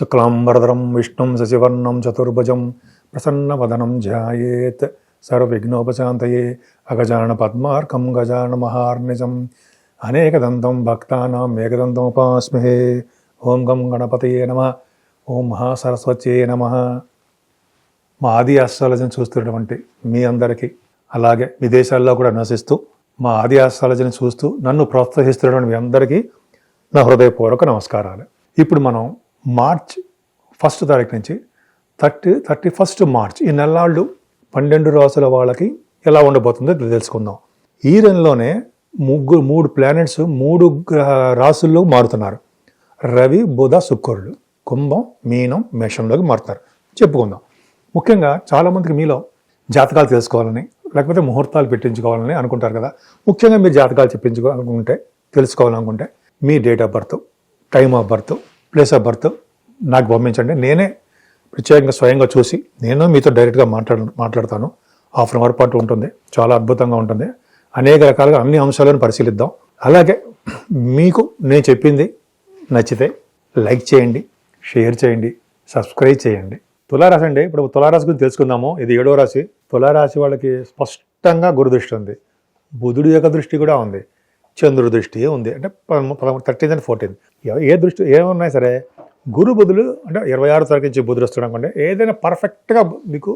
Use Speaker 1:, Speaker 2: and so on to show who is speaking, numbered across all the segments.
Speaker 1: శుక్లాంబరధరం విష్ణుం శశివర్ణం చతుర్భుజం ప్రసన్నవదనం ధ్యాయేత్ సర్వవిఘ్నోపశాంతయే అగజాన పద్మార్కం గజాన మహార్నిజం. అనేకదంతం భక్తానాం ఏకదంతముపాస్మహే. ఓం గం గణపతయే నమ. ఓం మహాసరస్వత్యే నమ. మా ఆది ఆస్ట్రాలజీని చూస్తున్నటువంటి మీ అందరికీ అలాగే విదేశాల్లో కూడా నివసిస్తూ మా ఆది ఆస్ట్రాలజీని చూస్తూ నన్ను ప్రోత్సహిస్తున్నటువంటి మీ అందరికీ నా హృదయపూర్వక నమస్కారాలు. ఇప్పుడు మనం మార్చ్ ఫస్ట్ తారీఖు నుంచి థర్టీ థర్టీ ఫస్ట్ మార్చ్ ఈ నెలాళ్ళు పన్నెండు రాసుల వాళ్ళకి ఎలా ఉండబోతుందో తెలుసుకుందాం. ఈ నెలలోనే ముగ్గురు మూడు ప్లానెట్స్ మూడు గ్రహ రాసుల్లో మారుతున్నారు. రవి బుధ శుక్రుడు కుంభం మీనం మేషంలోకి మారుతారు. చెప్పుకుందాం. ముఖ్యంగా చాలామందికి మీలో జాతకాలు తెలుసుకోవాలని లేకపోతే ముహూర్తాలు పెట్టించుకోవాలని అనుకుంటారు కదా. ముఖ్యంగా మీరు జాతకాలు చెప్పించుకోవాలనుకుంటే తెలుసుకోవాలనుకుంటే మీ date of birth time of birth place of birth నాకు పంపించండి. నేనే ప్రత్యేకంగా స్వయంగా చూసి నేను మీతో డైరెక్ట్గా మాట్లాడ మాట్లాడతాను. హాఫ్ అన్ అవర్ పాటు ఉంటుంది. చాలా అద్భుతంగా ఉంటుంది. అనేక రకాలుగా అన్ని అంశాలను పరిశీలిద్దాం. అలాగే మీకు నేను చెప్పింది నచ్చితే లైక్ చేయండి షేర్ చేయండి సబ్స్క్రైబ్ చేయండి. తులారాశి అండి ఇప్పుడు తులారాశి గురించి తెలుసుకుందాము. ఇది ఏడో రాశి. తులారాశి వాళ్ళకి స్పష్టంగా గురుదృష్టి ఉంది. బుధుడి యొక్క దృష్టి కూడా ఉంది. చంద్రుడి దృష్టి ఉంది. అంటే పదమూడు థర్టీన్త్ అండ్ ఫోర్టీన్త్ ఏ దృష్టి ఏమున్నాయి సరే? గురు బుధులు అంటే ఇరవై ఆరు తారీఖు నుంచి బుధులు వస్తున్నాం అంటే ఏదైనా పర్ఫెక్ట్గా మీకు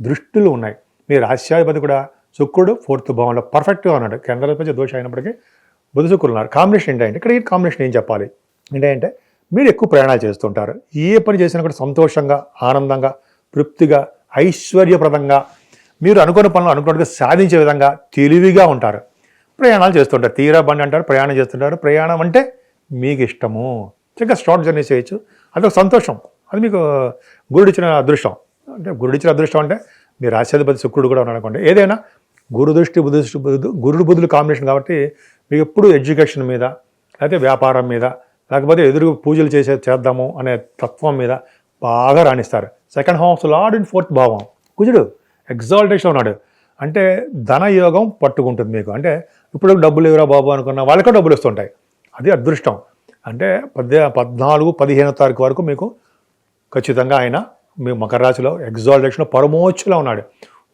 Speaker 1: దృష్టిలు ఉన్నాయి. మీ రాశ్యాధిపతి కూడా శుక్రుడు ఫోర్త్ భావంలో పర్ఫెక్ట్గా ఉన్నాడు. కేంద్రాధిపతి దోష అయినప్పటికీ బుధ శుక్రులు ఉన్నారు. కాంబినేషన్ ఏంటంటే ఇక్కడ ఈ కాంబినేషన్ ఏం చెప్పాలి? ఏంటంటే మీరు ఎక్కువ ప్రయాణాలు చేస్తుంటారు ఏ పని చేసినా కూడా సంతోషంగా ఆనందంగా తృప్తిగా ఐశ్వర్యప్రదంగా మీరు అనుకున్న పనులు అనుకున్నట్టుగా సాధించే విధంగా తెలివిగా ఉంటారు. ప్రయాణాలు చేస్తుంటారు తీరా బండి అంటారు ప్రయాణం చేస్తుంటారు ప్రయాణం అంటే మీకు ఇష్టము. చక్కగా షార్ట్ జర్నీ చేయొచ్చు. అదొక సంతోషం. అది మీకు గురుడిచ్చిన అదృష్టం. అంటే గురుడిచ్చిన అదృష్టం అంటే మీ రాశ్యాధిపతి శుక్రుడు కూడా ఉన్నాడు అనుకోండి. ఏదైనా గురు దృష్టి బుద్ధి దృష్టి గురుడు బుద్ధులు కాంబినేషన్ కాబట్టి మీకు ఎప్పుడు ఎడ్యుకేషన్ మీద లేకపోతే వ్యాపారం మీద లేకపోతే ఎదురు పూజలు చేసే చేద్దాము అనే తత్వం మీద బాగా రాణిస్తారు. Second house lord in fourth భావం. కుజుడు ఎగ్జాల్టేషన్ ఉన్నాడు. అంటే ధనయోగం పట్టుకుంటుంది మీకు. అంటే ఇప్పుడు డబ్బులు ఎవరా బాబు అనుకున్న వాళ్ళకే డబ్బులు వస్తుంటాయి. అది అదృష్టం. అంటే పద్దె పద్నాలుగు పదిహేనో తారీఖు వరకు మీకు ఖచ్చితంగా ఆయన మీ మకర రాశిలో ఎగ్జాల్టేషన్లో పరమోచ్చులో ఉన్నాడు.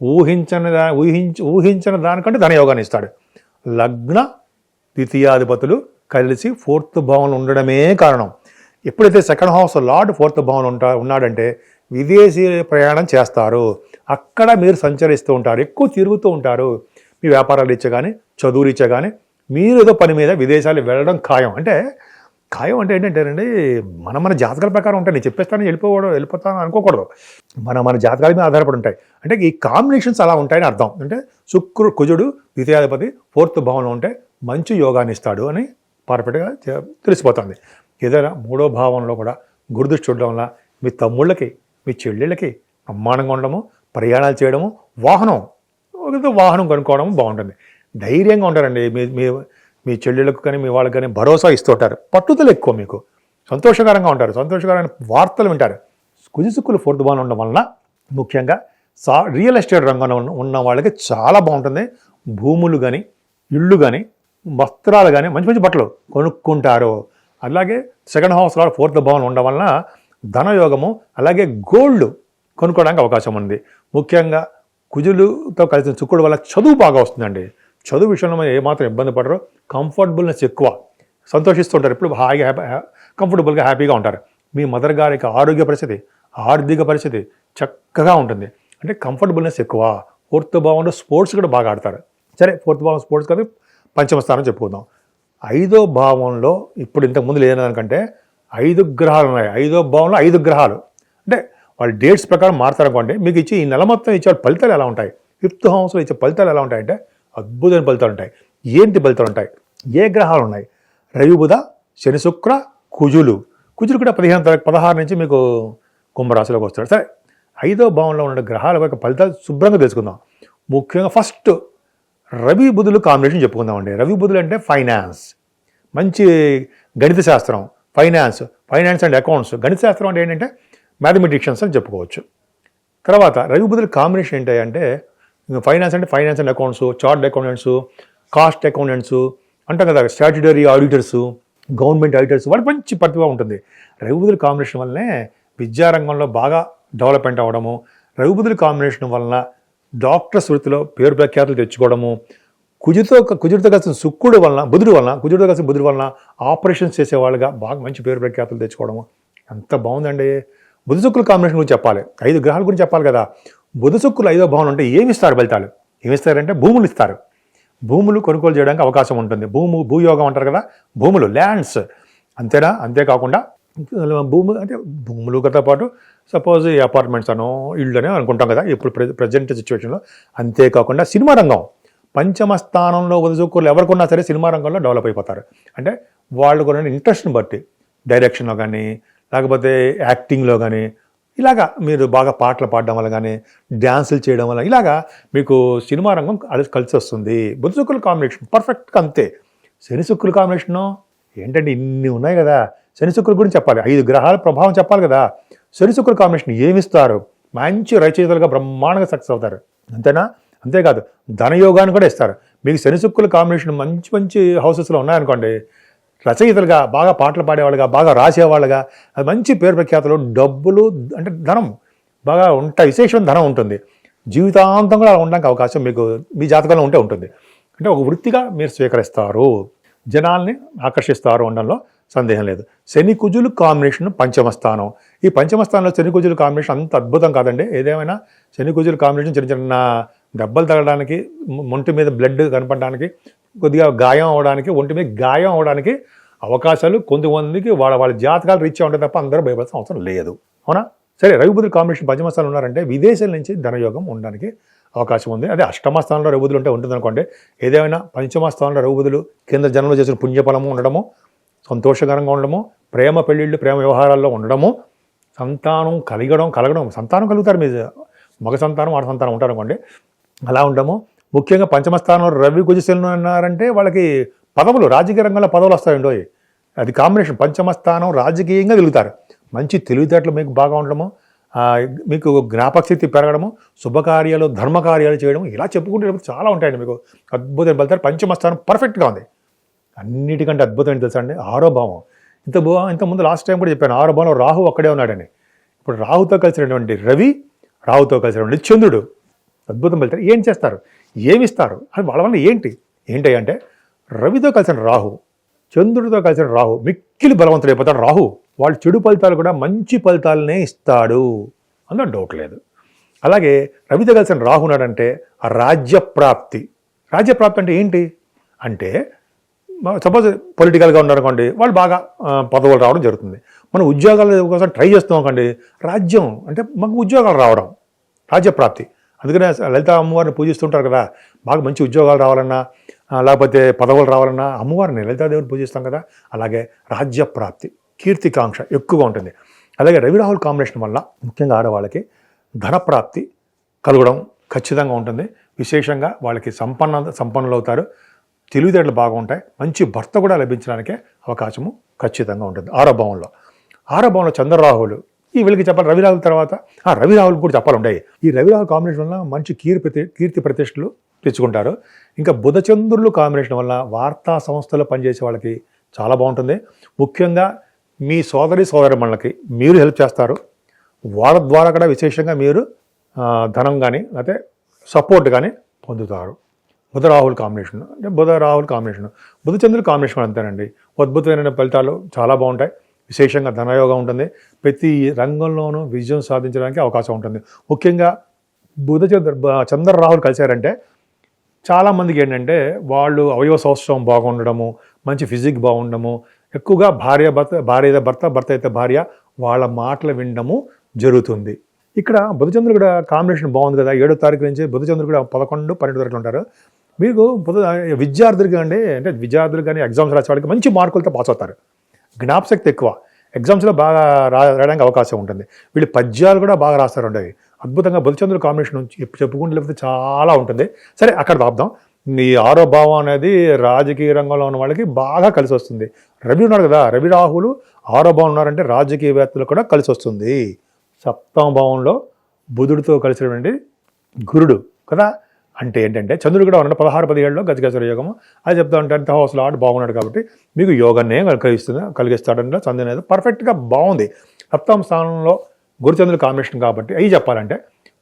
Speaker 1: ఊహించని దా ఊహించ ఊహించిన దానికంటే ధనయోగాన్ని ఇస్తాడు. లగ్న ద్వితీయాధిపతులు కలిసి ఫోర్త్ భావంలో ఉండడమే కారణం. ఎప్పుడైతే సెకండ్ హౌస్ లార్డ్ ఫోర్త్ భవన్ ఉంటా ఉన్నాడంటే విదేశీ ప్రయాణం చేస్తారు. అక్కడ మీరు సంచరిస్తూ ఉంటారు ఎక్కువ తిరుగుతూ ఉంటారు. మీ వ్యాపారాలు ఇచ్చే కానీ చదువులు ఇచ్చే కానీ మీరు ఏదో పని మీద విదేశాలు వెళ్ళడం ఖాయం. అంటే ఖాయం అంటే ఏంటంటేనండి మన మన జాతకాల ప్రకారం ఉంటాయి. నేను చెప్పేస్తాను వెళ్ళిపోవడం వెళ్ళిపోతాను అనుకోకూడదు. మన మన జాతకాల మీద ఆధారపడి ఉంటాయి. అంటే ఈ కాంబినేషన్స్ అలా ఉంటాయని అర్థం. అంటే శుక్రు కుజుడు ద్వితీయాధిపతి ఫోర్త్ భావంలో ఉంటే మంచి యోగాన్ని ఇస్తాడు అని పర్ఫెక్ట్గా తెలిసిపోతుంది. ఏదైనా మూడో భావంలో కూడా గురుదృష్టి చూడడం వల్ల మీ తమ్ముళ్ళకి మీ చెల్లెళ్ళకి బ్రహ్మాండంగా ఉండడము ప్రయాణాలు చేయడము వాహనం వాహనం కనుక్కోవడం బాగుంటుంది. ధైర్యంగా ఉంటారండి. మీ మీ మీ చెల్లెళ్ళకు కానీ మీ వాళ్ళకి కానీ భరోసా ఇస్తుంటారు. పట్టుదల ఎక్కువ మీకు. సంతోషకరంగా ఉంటారు. సంతోషకరమైన వార్తలు వింటారు. కుజిసుక్కులు ఫోర్త్ బాన్ ఉండడం వలన ముఖ్యంగా సా రియల్ ఎస్టేట్ రంగంలో ఉన్న- వాళ్ళకి చాలా బాగుంటుంది. భూములు కానీ ఇళ్ళు కానీ వస్త్రాలు కానీ మంచి మంచి బట్టలు కొనుక్కుంటారు. అలాగే సెకండ్ హౌస్లో ఫోర్త్ భవన్ ఉండడం వలన ధనయోగము అలాగే గోల్డ్ కొనుక్కోవడానికి అవకాశం ఉంది. ముఖ్యంగా కుజులుతో కలిసిన చుక్కుడు వల్ల చదువు బాగా వస్తుందండి. చదువు విషయంలో మనం ఏమాత్రం ఇబ్బంది పడరు. కంఫర్టబుల్నెస్ ఎక్కువ. సంతోషిస్తుంటారు. ఇప్పుడు హాయిగా హ్యాపీ కంఫర్టబుల్గా హ్యాపీగా ఉంటారు. మీ మదర్ గారికి ఆరోగ్య పరిస్థితి ఆర్థిక పరిస్థితి చక్కగా ఉంటుంది. అంటే కంఫర్టబుల్నెస్ ఎక్కువ. ఫోర్త్ భావంలో స్పోర్ట్స్ కూడా బాగా ఆడతారు. సరే ఫోర్త్ భావం స్పోర్ట్స్ కదా. పంచమ స్థానం చెప్పుకుందాం. ఐదో భావంలో ఇప్పుడు ఇంతకుముందు లేదనుకంటే ఐదు గ్రహాలు ఉన్నాయి. ఐదో భావంలో ఐదు గ్రహాలు. అంటే వాళ్ళ డేట్స్ ప్రకారం మారుతారనుకోండి మీకు ఇచ్చి ఈ నెల మొత్తం ఇచ్చే ఫలితాలు ఎలా ఉంటాయి? ఫిఫ్త్ హౌస్లో ఇచ్చే ఫలితాలు ఎలా ఉంటాయంటే అద్భుతమైన ఫలితాలు ఉంటాయి. ఏంటి ఫలితాలు ఉంటాయి? ఏ గ్రహాలు ఉన్నాయి? రవి బుధ శని శుక్ర కుజులు. కుజులు కూడా పదిహేను తారీఖు పదహారు నుంచి మీకు కుంభరాశిలోకి వస్తాడు సరే ఐదో భావంలో ఉన్న గ్రహాల యొక్క ఫలితాలు శుభ్రంగా తెలుసుకుందాం. ముఖ్యంగా ఫస్ట్ రవి బుధులు కాంబినేషన్ చెప్పుకుందామండి రవి బుధులు అంటే ఫైనాన్స్ మంచి గణిత శాస్త్రం. ఫైనాన్స్ ఫైనాన్స్ అండ్ అకౌంట్స్ గణిత శాస్త్రం అంటే ఏంటంటే మ్యాథమెటిషియన్స్ అని చెప్పుకోవచ్చు. తర్వాత రవి బుధుల కాంబినేషన్ ఏంటంటే ఫైనాన్స్ అంటే financial accounts chart accountants cost accountants అంటాం కదా స్టాట్యుటరీ ఆడిటర్స్ గవర్నమెంట్ ఆడిటర్స్ వాళ్ళకి మంచి ప్రతిభ ఉంటుంది. రఘుబుధుల కాంబినేషన్ వల్లనే విద్యారంగంలో బాగా డెవలప్మెంట్ అవ్వడము రఘుబుధుల కాంబినేషన్ వలన డాక్టర్స్ వృత్తిలో పేరు ప్రఖ్యాతులు తెచ్చుకోవడము కుజుతో కుజుడితో కలిసిన శుక్రుడు వలన బుధుడు వలన కుజుడితో కలిసిన బుధుడు వలన ఆపరేషన్స్ చేసేవాళ్ళుగా బాగా మంచి పేరు ప్రఖ్యాతులు తెచ్చుకోవడము. ఎంత బాగుందండి. బుధ శుక్రుల కాంబినేషన్ గురించి చెప్పాలి. ఐదు గ్రహాల గురించి చెప్పాలి కదా. బుధ శుక్రులు ఐదో భావన ఉంటే ఏమి ఇస్తారు ఫలితాలు? ఏమిస్తారంటే భూములు ఇస్తారు. భూములు కొనుగోలు చేయడానికి అవకాశం ఉంటుంది. భూము భూయోగం అంటారు కదా? భూములు ల్యాండ్స్ అంతేనా? అంతేకాకుండా భూమి అంటే భూములతో పాటు సపోజ్ అపార్ట్మెంట్స్ అనో ఇళ్ళనే అనుకుంటాం కదా? ఇప్పుడు ప్రజెంట్ సిచ్యువేషన్లో అంతేకాకుండా సినిమా రంగం. పంచమ స్థానంలో వదులుకోలు ఎవరికున్నా సరే సినిమా రంగంలో డెవలప్ అయిపోతారు. అంటే వాళ్ళు కూడా ఇంట్రెస్ట్ని బట్టి డైరెక్షన్లో కానీ లేకపోతే యాక్టింగ్లో కానీ ఇలాగా మీరు బాగా పాటలు పాడడం వల్ల కానీ డ్యాన్సులు చేయడం వల్ల ఇలాగా మీకు సినిమా రంగం అది కలిసి వస్తుంది. బుధ శుక్రుల కాంబినేషన్ పర్ఫెక్ట్గా అంతే. శని శుక్రుల కాంబినేషను ఏంటంటే ఇన్ని ఉన్నాయి కదా? శని శుక్రుల గురించి చెప్పాలి. ఐదు గ్రహాల ప్రభావం చెప్పాలి కదా? శని శుక్రుల కాంబినేషన్ ఏమిస్తారు? మంచి రచయితలుగా బ్రహ్మాండంగా సక్సెస్ అవుతారు. అంతేనా? అంతేకాదు ధనయోగాన్ని కూడా ఇస్తారు. మీకు శని శుక్రుల కాంబినేషన్ మంచి మంచి హౌసెస్లో ఉన్నాయనుకోండి రచయితలుగా బాగా పాటలు పాడేవాళ్ళుగా బాగా రాసేవాళ్ళుగా అది మంచి పేరు ప్రఖ్యాతులు డబ్బులు అంటే ధనం బాగా ఉంటాయి విశేషమైన ధనం ఉంటుంది. జీవితాంతం కూడా అలా ఉండడానికి అవకాశం మీకు మీ జాతకంలో ఉంటే ఉంటుంది. అంటే ఒక వృత్తిగా మీరు స్వీకరిస్తారు. జనాల్ని ఆకర్షిస్తారు ఉండడంలో సందేహం లేదు. శని కుజులు కాంబినేషన్ పంచమ స్థానం. ఈ పంచమ స్థానంలో శని కుజులు కాంబినేషన్ అంత అద్భుతం కాదండి. ఏదేమైనా శని కుజులు కాంబినేషన్ చిన్న చిన్న దెబ్బలు తగలడానికి ఒంటి మీద బ్లడ్ కనపడడానికి కొద్దిగా గాయం అవడానికి ఒంటి మీద గాయం అవడానికి అవకాశాలు కొంతమందికి వాళ్ళ వాళ్ళ జాతకాలు రీచ్ ఉంటాయి తప్ప అందరూ భయపడాల్సిన అవసరం లేదు. అవునా? సరే రవిబుద్ధులు కాంబినేషన్ పంచమస్థానం ఉన్నారంటే విదేశాల నుంచి ధనయోగం ఉండడానికి అవకాశం ఉంది. అదే అష్టమ స్థానంలో రఘుబుధులు ఉంటే ఉంటుంది అనుకోండి ఏదేమైనా పంచమ స్థానంలో రఘుబుధులు కింద జన్మలో చేసిన పుణ్యఫలము ఉండడము సంతోషకరంగా ఉండడము ప్రేమ పెళ్ళిళ్ళు ప్రేమ వ్యవహారాల్లో ఉండడము సంతానం కలగడం కలగడం సంతానం కలుగుతారు మీ మగ సంతానం ఆడ సంతానం ఉంటారు అనుకోండి అలా ఉండము ముఖ్యంగా పంచమ స్థానంలో రవి కుజశలను అన్నారంటే వాళ్ళకి పదవులు రాజకీయ రంగంలో పదవులు వస్తాయండో అది కాంబినేషన్. పంచమ స్థానం రాజకీయంగా వెలుగుతారు మంచి తెలివితేటలు మీకు బాగా ఉండడము. మీకు జ్ఞాపకశక్తి పెరగడము. శుభకార్యాలు ధర్మకార్యాలు చేయడం ఇలా చెప్పుకుంటే చాలా ఉంటాయండి మీకు. అద్భుతమైన వెళ్తారు పంచమ స్థానం పర్ఫెక్ట్గా ఉంది. అన్నిటికంటే అద్భుతమైన తెలుసా అండి? ఆరో భావం. ఇంత ఇంత ముందు లాస్ట్ టైం కూడా చెప్పాను. ఆరో రాహు అక్కడే ఉన్నాడని ఇప్పుడు రాహుతో కలిసినటువంటి రవి రాహుతో కలిసినటువంటి చంద్రుడు. అద్భుతం వెళ్తారు ఏం చేస్తారు? ఏమిస్తారు? అది వాళ్ళ వల్ల ఏంటి? ఏంటి అంటే రవితో కలిసిన రాహు చంద్రుడితో కలిసిన రాహు మిక్కిలి బలవంతుడు అయిపోతాడు రాహు వాళ్ళు చెడు ఫలితాలు కూడా మంచి ఫలితాలనే ఇస్తాడు అందులో డౌట్ లేదు. అలాగే రవితో కలిసిన రాహు ఉన్నాడంటే రాజ్యప్రాప్తి. రాజ్యప్రాప్తి అంటే ఏంటి? అంటే సపోజ్ పొలిటికల్గా ఉన్నారనుకోండి వాళ్ళు బాగా పదవులు రావడం జరుగుతుంది. మనం ఉద్యోగాల కోసం ట్రై చేస్తాం అనుకోండి రాజ్యం అంటే మాకు ఉద్యోగాలు రావడం రాజ్యప్రాప్తి. అందుకనే లలిత అమ్మవారిని పూజిస్తుంటారు కదా బాగా మంచి ఉద్యోగాలు రావాలన్నా లేకపోతే పదవులు రావాలన్నా అమ్మవారిని లలితాదేవిని పూజిస్తాం కదా అలాగే రాజ్యప్రాప్తి కీర్తికాంక్ష ఎక్కువగా ఉంటుంది. అలాగే రవి రాహుల్ కాంబినేషన్ వల్ల ముఖ్యంగా ఆడవాళ్ళకి ధనప్రాప్తి కలగడం ఖచ్చితంగా ఉంటుంది. విశేషంగా వాళ్ళకి సంపన్న సంపన్నులు అవుతారు తెలివితేటలు బాగుంటాయి. మంచి భర్త కూడా లభించడానికే అవకాశము ఖచ్చితంగా ఉంటుంది ఆరోభవంలో ఆరోభవంలో చంద్రరాహులు ఈ వీళ్ళకి చెప్పాలి రవి రాహుల్ తర్వాత. రవి రాహుల్ కూడా చెప్పాలి ఈ రవి రాహుల్ కాంబినేషన్ వల్ల మంచి కీర్తి కీర్తి ప్రతిష్టలు తెచ్చుకుంటారు. ఇంకా బుధచంద్రులు కాంబినేషన్ వల్ల వార్తా సంస్థలో పనిచేసే వాళ్ళకి చాలా బాగుంటుంది. ముఖ్యంగా మీ సోదరి సోదరి మనకి మీరు హెల్ప్ చేస్తారు. వాళ్ళ ద్వారా కూడా విశేషంగా మీరు ధనం కానీ లేకపోతే సపోర్ట్ కానీ పొందుతారు. బుధ రాహుల్ కాంబినేషన్ అంటే బుధ రాహుల్ కాంబినేషన్ బుధచంద్రుల కాంబినేషన్ అంతేనండి. అద్భుతమైన ఫలితాలు చాలా బాగుంటాయి. విశేషంగా ధనయోగం ఉంటుంది. ప్రతి రంగంలోనూ విజయం సాధించడానికి అవకాశం ఉంటుంది. ముఖ్యంగా బుధ చంద్ర చంద్ర రాహుల్ కలిశారంటే చాలామందికి ఏంటంటే వాళ్ళు అవయవ సంవత్సరం బాగుండడము మంచి ఫిజిక్ బాగుండడము ఎక్కువగా భార్య భర్త భార్య భర్త భర్త అయితే భార్య వాళ్ళ మాటలు వినడము జరుగుతుంది. ఇక్కడ బుధచంద్రుడు కూడా కాంబినేషన్ బాగుంది కదా. ఏడో తారీఖు నుంచి బుధచంద్రుడు కూడా పదకొండు పన్నెండు వరకు ఉంటారు. మీకు బుధ విద్యార్థులు కానీ అంటే విద్యార్థులు కానీ ఎగ్జామ్స్ రాసే వాళ్ళకి మంచి మార్కులతో పాస్ అవుతారు. జ్ఞాపశక్తి ఎక్కువ. ఎగ్జామ్స్లో బాగా రా రాయడానికి అవకాశం ఉంటుంది. వీళ్ళు పద్యాలు కూడా బాగా రాస్తారు ఉండేవి అద్భుతంగా బుధచంద్రుల కాంబినేషన్ నుంచి చెప్పుకుంటూ లేకపోతే చాలా ఉంటుంది. సరే అక్కడ దాపుదాం ఈ ఆరో భావం అనేది రాజకీయ రంగంలో ఉన్న వాళ్ళకి బాగా కలిసి వస్తుంది. రవి ఉన్నారు కదా రవి రాహులు ఆరో భావం ఉన్నారంటే రాజకీయవేత్తలు కూడా కలిసి వస్తుంది. సప్తమ భావంలో బుధుడితో కలిసినటువంటి గురుడు కదా అంటే ఏంటంటే చంద్రుడు కూడా ఉన్నాడు పదహారు పదిహేడులో గజగజర యోగము. అది చెప్తా ఉంటే టెన్త్ హౌస్లో ఆడు బాగున్నాడు కాబట్టి మీకు యోగాన్నే కలిగిస్తుంది కలిగిస్తాడంటే చంద్రుని అనేది పర్ఫెక్ట్గా బాగుంది. సప్తమ స్థానంలో గురుచంద్రుడు కాంబినేషన్ కాబట్టి అవి చెప్పాలంటే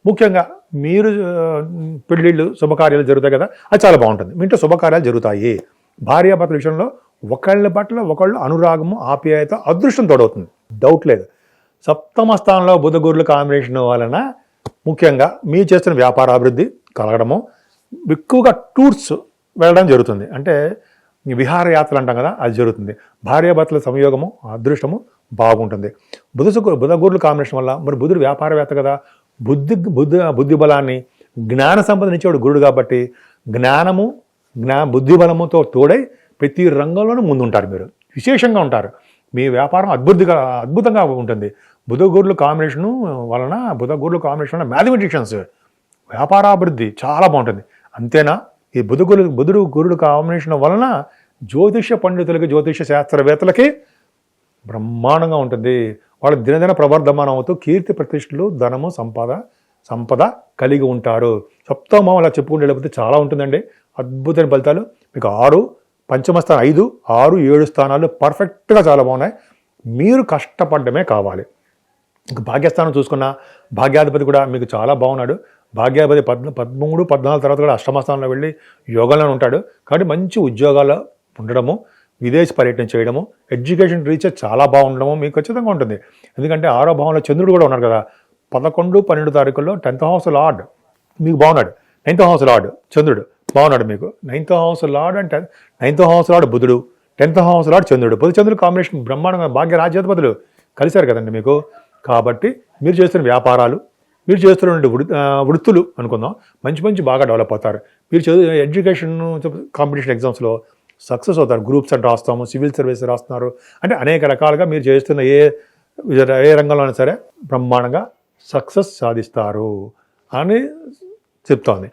Speaker 1: ముఖ్యంగా మీరు పెళ్ళిళ్ళు శుభకార్యాలు జరుగుతాయి కదా అది చాలా బాగుంటుంది. మీ ఇంట్లో శుభకార్యాలు జరుగుతాయి. భార్యాభర్తల విషయంలో ఒకళ్ళ పట్ల ఒకళ్ళు అనురాగము ఆప్యాయత అదృష్టం తోడవుతుంది. డౌట్ లేదు. సప్తమ స్థానంలో బుధ గురుల కాంబినేషన్ వలన ముఖ్యంగా మీ చేస్తున్న వ్యాపార అభివృద్ధి కలగడము. ఎక్కువగా టూర్స్ వెళ్ళడం జరుగుతుంది. అంటే ఈ విహారయాత్రలు అంటాం కదా అది జరుగుతుంది. భార్యాభర్తల సంయోగము అదృష్టము బాగుంటుంది. బుధ సు- బుధ కాంబినేషన్ వల్ల మరి బుధుడు వ్యాపారవేత్త కదా బుద్ధి బుద్ధి బుద్ధి బలాన్ని జ్ఞాన సంపదనిచ్చేవాడు గురుడు కాబట్టి జ్ఞానము జ్ఞా బుద్ధి బలముతో తోడై ప్రతి రంగంలోనూ ముందుంటారు మీరు. విశేషంగా ఉంటారు. మీ వ్యాపారం అద్భుతంగా అద్భుతంగా ఉంటుంది. బుధగూరులు కాంబినేషను వలన బుధగూరులు కాంబినేషన్ వలన మ్యాథమెటిషియన్స్ వ్యాపారాభివృద్ధి చాలా బాగుంటుంది. అంతేనా? ఈ బుధ గురు బుధుడు గురుడు కాంబినేషన్ వలన జ్యోతిష పండితులకి జ్యోతిష శాస్త్రవేత్తలకి బ్రహ్మాండంగా ఉంటుంది. వాళ్ళు దినదిన ప్రవర్ధమానం అవుతూ కీర్తి ప్రతిష్టలు ధనము సంపద సంపద కలిగి ఉంటారు. సప్తమం అలా చెప్పుకుంటే లేకపోతే చాలా ఉంటుందండి. అద్భుతమైన ఫలితాలు. మీకు ఆరు పంచమ స్థానం ఐదు ఆరు ఏడు స్థానాలు పర్ఫెక్ట్గా చాలా బాగున్నాయి. మీరు కష్టపడమే కావాలి. ఇంక భాగ్యస్థానం చూసుకున్న భాగ్యాధిపతి కూడా మీకు చాలా బాగున్నాడు. భాగ్యాపతి పద్ పదమూడు పద్నాలుగు తర్వాత కూడా అష్టమస్థానంలో వెళ్ళి యోగంలో ఉంటాడు. కాబట్టి మంచి ఉద్యోగాలు ఉండడము విదేశ పర్యటన చేయడము ఎడ్యుకేషన్ రీచ్ చాలా బాగుండడము మీకు ఖచ్చితంగా ఉంటుంది. ఎందుకంటే ఆరో భావంలో చంద్రుడు కూడా ఉన్నారు కదా. పదకొండు పన్నెండు తారీఖుల్లో టెన్త్ హౌస్ లార్డ్ మీకు బాగున్నాడు. నైన్త్ హౌస్ లార్డ్ చంద్రుడు బాగున్నాడు మీకు. నైన్త్ హౌస్ లార్డ్ అంటే నైన్త్ హౌస్ లార్డ్ బుధుడు టెన్త్ హౌస్ లార్డ్ చంద్రుడు. బుధ చంద్రుడు కాంబినేషన్ బ్రహ్మాండంగా భాగ్య రాజ్యాధిపతులు కలిశారు కదండి మీకు. కాబట్టి మీరు చేస్తున్న వ్యాపారాలు మీరు చేస్తున్న వృ వృత్తులు అనుకుందాం. మంచి మంచి బాగా డెవలప్ అవుతారు. మీరు చదువు ఎడ్యుకేషన్ కాంపిటీషన్ ఎగ్జామ్స్లో సక్సెస్ అవుతారు. గ్రూప్స్ అని రాస్తాము సివిల్ సర్వీస్ రాస్తున్నారు. అంటే అనేక రకాలుగా మీరు చేస్తున్న ఏ ఏ రంగంలో అయినా సరే బ్రహ్మాండంగా సక్సెస్ సాధిస్తారు అని చెప్తోంది.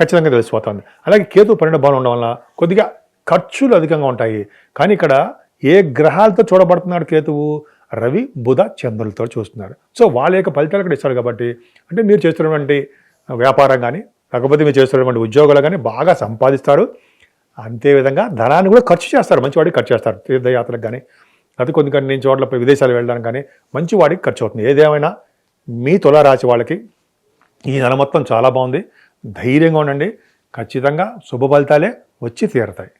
Speaker 1: ఖచ్చితంగా తెలిసిపోతుంది. అలాగే కేతు పన్నెండు భావన ఉండడం వల్ల కొద్దిగా ఖర్చులు అధికంగా ఉంటాయి. కానీ ఇక్కడ ఏ గ్రహాలతో చూడబడుతున్నాడు కేతువు? రవి బుధ చంద్రులతో చూస్తున్నారు. సో వాళ్ళ యొక్క ఫలితాలు ఇక్కడ ఇస్తారు కాబట్టి అంటే మీరు చేస్తున్నటువంటి వ్యాపారం కానీ లేకపోతే మీరు చేస్తున్నటువంటి ఉద్యోగాలు కానీ బాగా సంపాదిస్తారు. అంతేవిధంగా ధనాన్ని కూడా ఖర్చు చేస్తారు. మంచివాడికి ఖర్చు చేస్తారు. తీర్థయాత్రకు కానీ అది కొన్ని కొన్ని చోట్ల విదేశాలు వెళ్ళడానికి కానీ మంచి వాడికి ఖర్చు అవుతుంది. ఏదేమైనా మీ తులారాశి వాళ్ళకి ఈ నెల మొత్తం చాలా బాగుంది. ధైర్యంగా ఉండండి. ఖచ్చితంగా శుభ ఫలితాలే వచ్చి తీరతాయి.